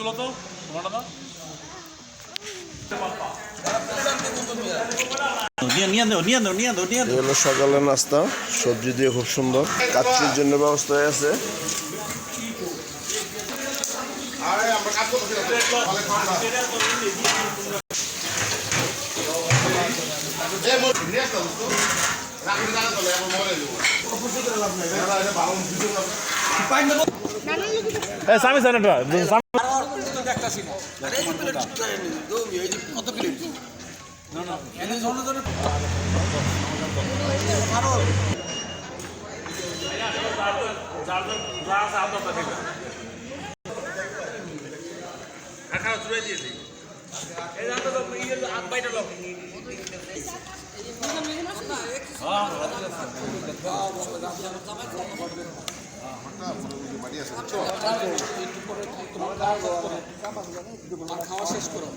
তুলো তো তোমারটা সকালের নাস্তা সবজি দিয়ে খুব সুন্দর। কাচ্চির জন্য ব্যবস্থা হয়ে আছে। স্বামী স্যার দেখতেছি না কত প্লেট? না না আখা চুড়ে দিয়েছি এই রান্না তো ইয়ে আগ বাইটা লোক হ্যাঁ খাওয়া শেষ করো।